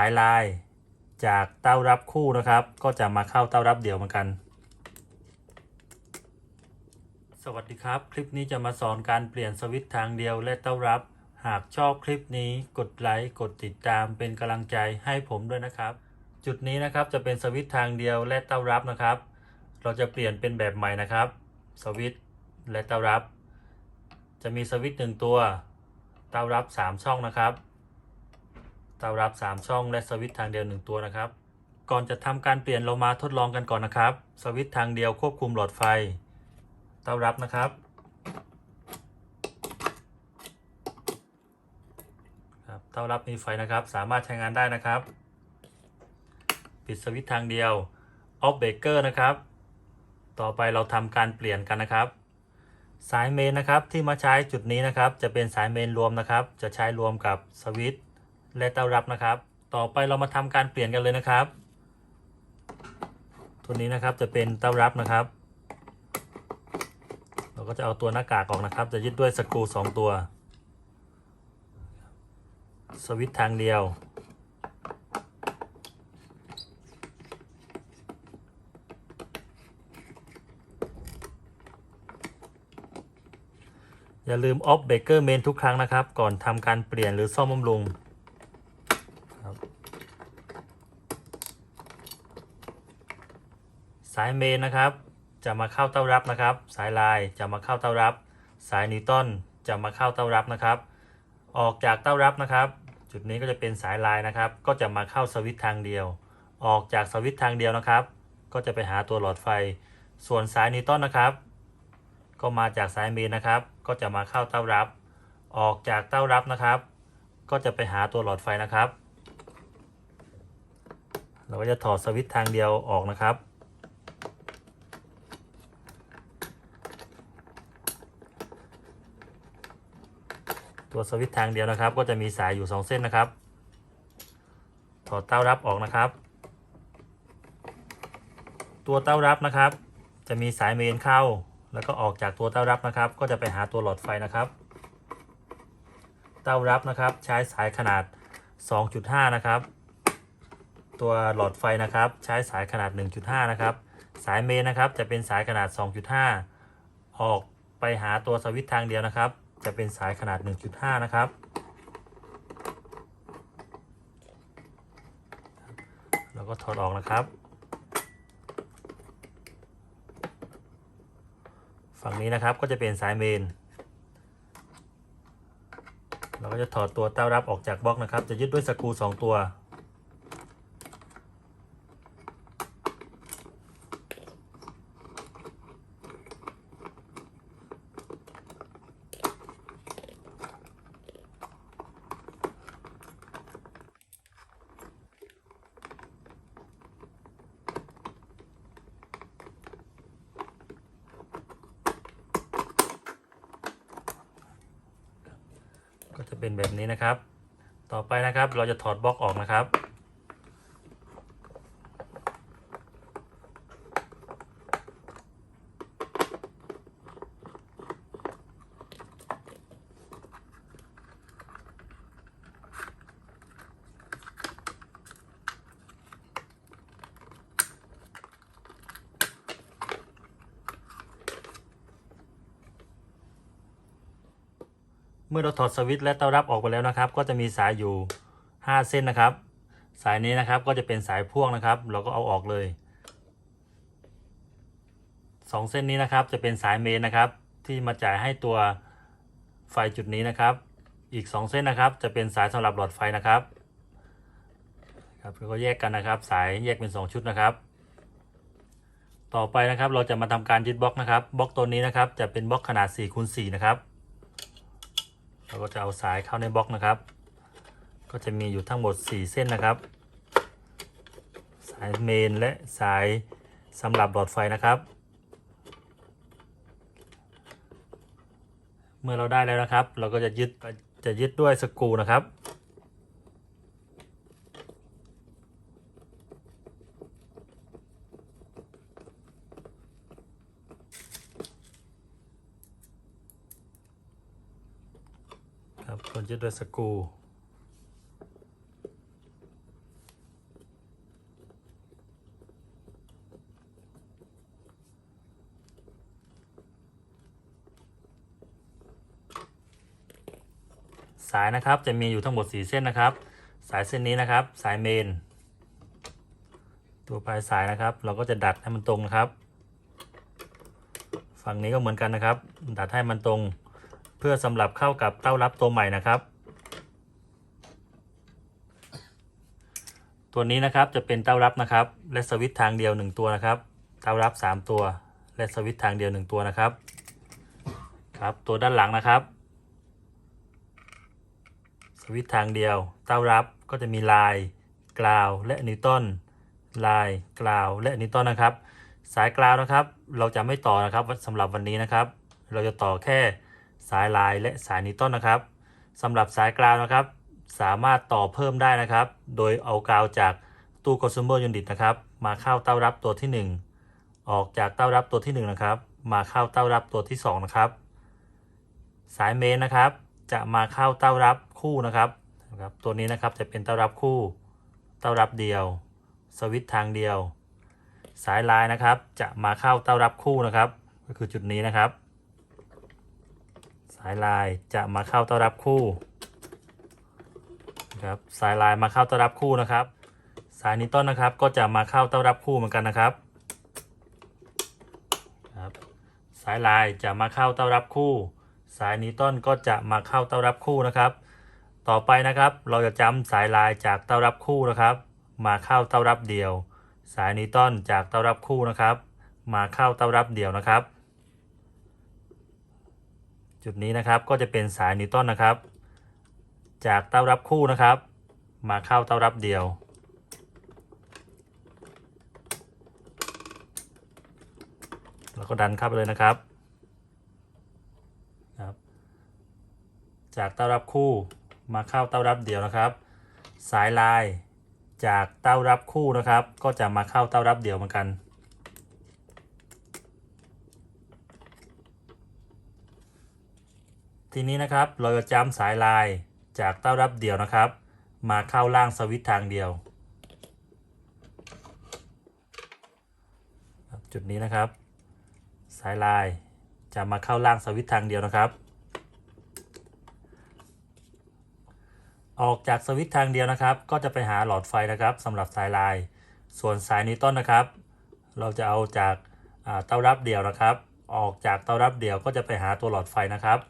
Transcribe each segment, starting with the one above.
ายลายจากเต้ารับคู่นะครับ ก็จะมาเข้าเต้ารับเดี่ยวเหมือนกัน สวัสดีครับ คลิปนี้จะมาสอนการเปลี่ยนสวิตช์ทางเดียวและเต้ารับ หากชอบคลิปนี้กดไลค์กดติดตามเป็นกำลังใจให้ผมด้วยนะครับ จุดนี้นะครับจะเป็นสวิตช์ทางเดียวและเต้ารับนะครับ เราจะเปลี่ยนเป็นแบบใหม่นะครับ สวิตช์และเต้ารับ จะมีสวิตช์หนึ่งตัว เต้ารับ 3 ช่องนะครับ เต้ารับ 3 ช่องและสวิตช์ทางเดียว 1 ตัวนะครับ ก่อนจะทำการเปลี่ยนเรามาทดลองกันก่อนนะครับ สวิตช์ทางเดียวควบคุมหลอดไฟเต้ารับนะครับครับเต้ารับมีไฟนะครับ สามารถใช้งานได้นะครับ ปิดสวิตช์ทางเดียวออฟเบรกเกอร์นะครับ ต่อไปเราทำการเปลี่ยนกันนะครับ สายเมนนะครับที่มาใช้จุดนี้นะครับ จะเป็นสายเมนรวมนะครับ จะใช้รวมกับสวิตช์ และเต้ารับนะครับ ต่อไปเรามาทำการเปลี่ยนกันเลยนะครับ ตัวนี้นะครับจะเป็นเต้ารับนะครับ เราก็จะเอาตัวหน้ากากออกนะครับ จะยึดด้วยสกรูสองตัว สวิตช์ทางเดียวอย่าลืมออฟเบรกเกอร์เมนทุกครั้งนะครับ ก่อนทำการเปลี่ยนหรือซ่อมบำรุงครับสายเมนนะครับ จะมาเข้าเต้ารับนะครับ สายลายจะมาเข้าเต้ารับ สายนิวตันจะมาเข้าเต้ารับนะครับ ออกจากเต้ารับนะครับ จุดนี้ก็จะเป็นสายลายนะครับ ก็จะมาเข้าสวิตช์ทางเดียว ออกจากสวิตช์ทางเดียวนะครับ ก็จะไปหาตัวหลอดไฟ ส่วนสายนิวตันนะครับ ก็มาจากสายเมนนะครับ ก็จะมาเข้าเต้ารับ ออกจากเต้ารับนะครับ ก็จะไปหาตัวหลอดไฟนะครับ เราก็จะถอดสวิตช์ทางเดียวออกนะครับ ตัวสวิตช์ทางเดียวนะครับ ก็จะมีสายอยู่ 2 เส้นนะครับ ถอดเต้ารับออกนะครับ ตัวเต้ารับนะครับ จะมีสายเมนเข้า แล้วก็ออกจากตัวเต้ารับนะครับ ก็จะไปหาตัวหลอดไฟนะครับ เต้ารับนะครับ ใช้สายขนาด 2.5 นะครับ ตัวหลอดไฟนะครับ ใช้สายขนาด 1.5 นะครับ สายเมนนะครับจะเป็นสายขนาด 2.5 ออกไปหาตัวสวิตช์ทางเดียวนะครับ จะเป็นสายขนาด 1.5 นะครับ แล้วก็ถอดออกนะครับ ฝั่งนี้นะครับก็จะเป็นสายเมน เราก็จะถอดตัวเต้ารับออกจากบล็อกนะครับ จะยึดด้วยสกรู2ตัว ก็จะเป็นแบบนี้นะครับ ต่อไปนะครับ เราจะถอดบล็อกออกนะครับ มื่อเราถอดสวิตช์และเต้ารับออกไปแล้วนะครับ ก็จะมีสายอยู่ 5 เส้นนะครับ สายนี้นะครับก็จะเป็นสายพ่วงนะครับ เราก็เอาออกเลย 2 เส้นนี้นะครับจะเป็นสายเมนนะครับ ที่มาจ่ายให้ตัวไฟจุดนี้นะครับ อีก 2 เส้นนะครับ จะเป็นสายสำหรับหลอดไฟนะครับครับก็แยกกันนะครับ สายแยกเป็น 2 ชุดนะครับ ต่อไปนะครับเราจะมาทำการยึดบล็อกนะครับบล็อกตัวนี้นะครับ จะเป็นบล็อกขนาด4คูณ4นะครับ เราก็จะเอาสายเข้าในบล็อกนะครับ ก็จะมีอยู่ทั้งหมด 4 เส้นนะครับ สายเมนและสายสำหรับหลอดไฟนะครับ เมื่อเราได้แล้วนะครับ เราก็จะยึดจะยึดด้วยสกรูนะครับ จะได้สกูสายนะครับจะมีอยู่ทั้งหมด 4 เส้นนะครับ สายเส้นนี้นะครับ สายเมน ตัวปลายสายนะครับ เราก็จะดัดให้มันตรงนะครับ ฝั่งนี้ก็เหมือนกันนะครับ ดัดให้มันตรง พื่อสำหรับเข้ากับเต้ารับตัวใหม่นะครับ ตัวนี้นะครับจะเป็นเต้ารับนะครับ และสวิตช์ทางเดียว 1 ตัวนะครับ เต้ารับ 3 ตัว และสวิตช์ทางเดียว 1 ตัวนะครับ ครับตัวด้านหลังนะครับ สวิตช์ทางเดียว เต้ารับก็จะมีลายกราวและนิวตันลายกราวและนิวตันนะครับ สายกราวนะครับ เราจะไม่ต่อนะครับสำหรับวันนี้นะครับ เราจะต่อแค่ สายลายและสายนิตันนะครับสำหรับสายกราวนะครับ สามารถต่อเพิ่มได้นะครับ โดยเอากาวจากตู้ consumer unit นะครับ มาเข้าเต้ารับตัวที่ 1 ออกจากเต้ารับตัวที่ 1 นะครับ มาเข้าเต้ารับตัวที่ 2 นะครับ สายเมนนะครับ จะมาเข้าเต้ารับคู่นะครับนะครับ ตัวนี้นะครับจะเป็นเต้ารับคู่ เต้ารับเดียว สวิตช์ทางเดียว สายลายนะครับ จะมาเข้าเต้ารับคู่นะครับ ก็คือจุดนี้นะครับายลายจะมาเข้าเต้ารับคู่นะครับสายลายมาเข้าเต้ารับคู่นะครับ สายนิวตันนะครับก็จะมาเข้าเต้ารับคู่เหมือนกันนะครับครับ สายลายจะมาเข้าเต้ารับคู่ สายนิวตันก็จะมาเข้าเต้ารับคู่นะครับ ต่อไปนะครับเราจะจำสายลายจากเต้ารับคู่นะครับ มาเข้าเต้ารับเดียว สายนิวตันจากเต้ารับคู่นะครับ มาเข้าเต้ารับเดียวนะครับ จุดนี้นะครับก็จะเป็นสายนิวตันนะครับ จากเต้ารับคู่นะครับ มาเข้าเต้ารับเดียว แล้วก็ดันเข้าไปเลยนะครับครับจากเต้ารับคู่มาเข้าเต้ารับเดียวนะครับ สายลายจากเต้ารับคู่นะครับ ก็จะมาเข้าเต้ารับเดียวเหมือนกัน ทีนี้นะครับเราจะจำสายลายจากเต้ารับเดียวนะครับ มาเข้าล่างสวิตช์ทางเดียว จุดนี้นะครับ สายลายจะมาเข้าล่างสวิตช์ทางเดียวนะครับ ออกจากสวิตช์ทางเดียวนะครับ ก็จะไปหาหลอดไฟนะครับสำหรับสายลาย ส่วนสายนิวตันนะครับ เราจะเอาจากเต้ารับเดี่ยวนะครับ ออกจากเต้ารับเดี่ยวก็จะไปหาตัวหลอดไฟนะครับ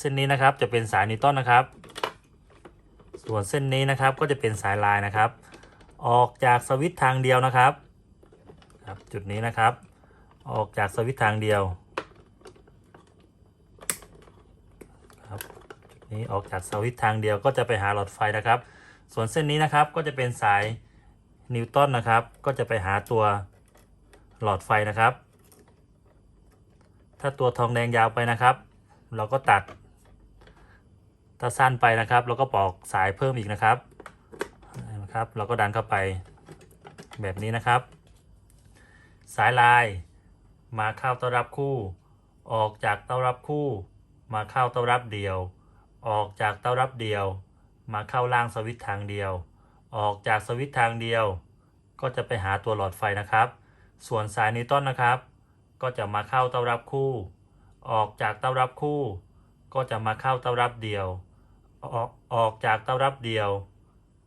เส้นนี้นะครับจะเป็นสายนิวตันนะครับ ส่วนเส้นนี้นะครับก็จะเป็นสายลายนะครับ ออกจากสวิตช์ทางเดียวนะครับครับ จุดนี้นะครับ ออกจากสวิตช์ทางเดียวครับจุดนี้ออกจากสวิตช์ทางเดียวก็จะไปหาหลอดไฟนะครับ ส่วนเส้นนี้นะครับก็จะเป็นสายนิวตันนะครับ ก็จะไปหาตัวหลอดไฟนะครับ ถ้าตัวทองแดงยาวไปนะครับ เราก็ตัด ถ้าสั้นไปนะครับเราก็ปอกสายเพิ่มอีกนะครับนะครับ เราก็ดันเข้าไปแบบนี้นะครับ สายลายมาเข้าเต้ารับคู่ ออกจากเต้ารับคู่ มาเข้าเต้ารับเดียว ออกจากเต้ารับเดียว มาเข้าล่างสวิตช์ทางเดียว ออกจากสวิตช์ทางเดียว ก็จะไปหาตัวหลอดไฟนะครับ ส่วนสายนิวตันนะครับ ก็จะมาเข้าเต้ารับคู่ ออกจากเต้ารับคู่ ก็จะมาเข้าเต้ารับเดียว ออกออกจากเต้ารับเดียว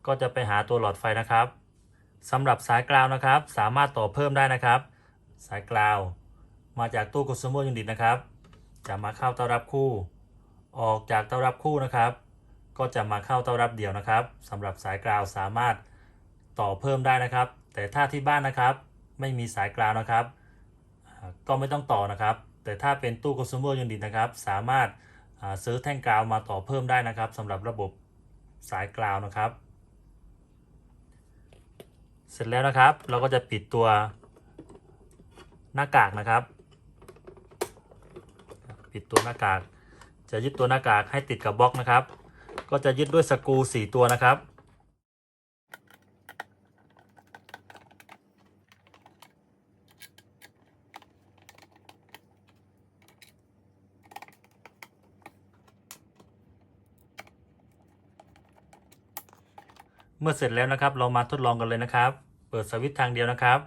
ก็จะไปหาตัวหลอดไฟนะครับสำหรับสายกราวนะครับ สามารถต่อเพิ่มได้นะครับ สายกราวมาจากตู้ consumer unit นะครับ จะมาเข้าเต้ารับคู่ ออกจากเต้ารับคู่นะครับ ก็จะมาเข้าเต้ารับเดียวนะครับสำหรับสายกราวสามารถต่อเพิ่มได้นะครับ แต่ถ้าที่บ้านนะครับ ไม่มีสายกราวนะครับ ก็ไม่ต้องต่อนะครับ แต่ถ้าเป็นตู้ consumer unit นะครับ สามารถ ซื้อแท่งกราวมาต่อเพิ่มได้นะครับสำหรับระบบสายกราวนะครับ เสร็จแล้วนะครับ เราก็จะปิดตัวหน้ากากนะครับ ปิดตัวหน้ากาก จะยึดตัวหน้ากากให้ติดกับบล็อกนะครับ ก็จะยึดด้วยสกรู4ตัวนะครับ เมื่อเสร็จแล้วนะครับ เรามาทดลองกันเลยนะครับ เปิดสวิตช์ทางเดียวนะครับ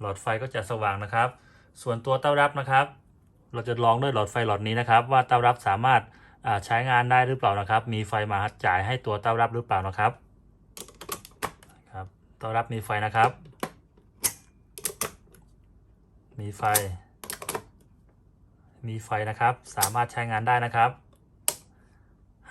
หลอดไฟก็จะสว่างนะครับ ส่วนตัวเต้ารับนะครับ เราจะลองด้วยหลอดไฟหลอดนี้นะครับ ว่าเต้ารับสามารถใช้งานได้หรือเปล่านะครับ มีไฟมาจ่ายให้ตัวเต้ารับหรือเปล่านะครับครับเต้ารับมีไฟนะครับ มีไฟ มีไฟนะครับ สามารถใช้งานได้นะครับ